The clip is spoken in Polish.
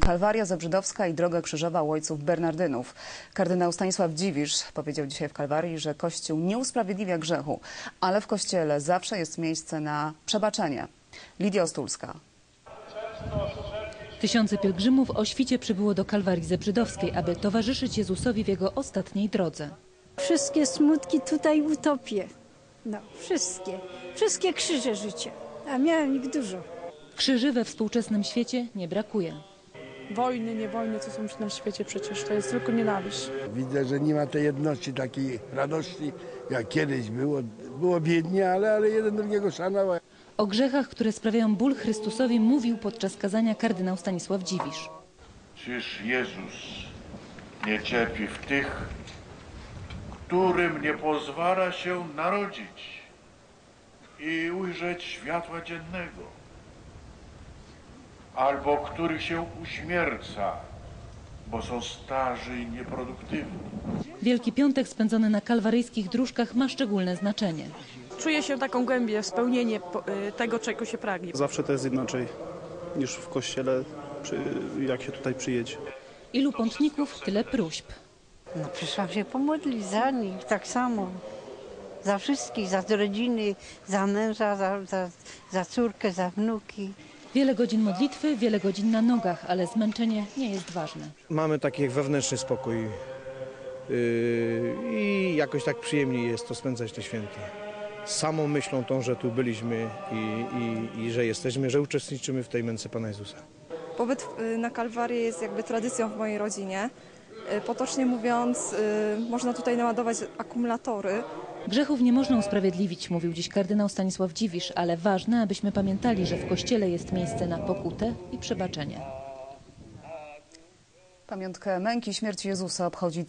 Kalwaria Zebrzydowska i Droga Krzyżowa u ojców Bernardynów. Kardynał Stanisław Dziwisz powiedział dzisiaj w Kalwarii, że Kościół nie usprawiedliwia grzechu, ale w Kościele zawsze jest miejsce na przebaczenie. Lidia Ostulska. Tysiące pielgrzymów o świcie przybyło do Kalwarii Zebrzydowskiej, aby towarzyszyć Jezusowi w jego ostatniej drodze. Wszystkie smutki tutaj utopię. No, wszystkie. Wszystkie krzyże życia. A miałem ich dużo. Krzyży we współczesnym świecie nie brakuje. Wojny, nie wojny, co są na świecie przecież, to jest tylko nienawiść. Widzę, że nie ma tej jedności, takiej radości, jak kiedyś było. Było biednie, ale, ale jeden drugiego szanował. O grzechach, które sprawiają ból Chrystusowi, mówił podczas kazania kardynał Stanisław Dziwisz. Czyż Jezus nie cierpi w tych, którym nie pozwala się narodzić i ujrzeć światła dziennego, albo których się uśmierca, bo są starzy i nieproduktywni? Wielki Piątek spędzony na kalwaryjskich dróżkach ma szczególne znaczenie. Czuję się taką głębię, spełnienie y, tego, czego się pragnie. Zawsze to jest inaczej niż w kościele, jak się tutaj przyjedzie. Ilu pątników, tyle próśb. No przyszłam się pomodlić za nich, tak samo. Za wszystkich, za rodziny, za męża, za, za, za córkę, za wnuki. Wiele godzin modlitwy, wiele godzin na nogach, ale zmęczenie nie jest ważne. mamy taki wewnętrzny spokój yy, i jakoś tak przyjemniej jest to spędzać te święta. Z samą myślą tą, że tu byliśmy i, i, i że jesteśmy, że uczestniczymy w tej męce Pana Jezusa. Pobyt y, na Kalwarię jest jakby tradycją w mojej rodzinie. Y, Potocznie mówiąc, y, można tutaj naładować akumulatory. Grzechów nie można usprawiedliwić, mówił dziś kardynał Stanisław Dziwisz, ale ważne, abyśmy pamiętali, że w Kościele jest miejsce na pokutę i przebaczenie. Pamiątkę męki śmierci Jezusa obchodzi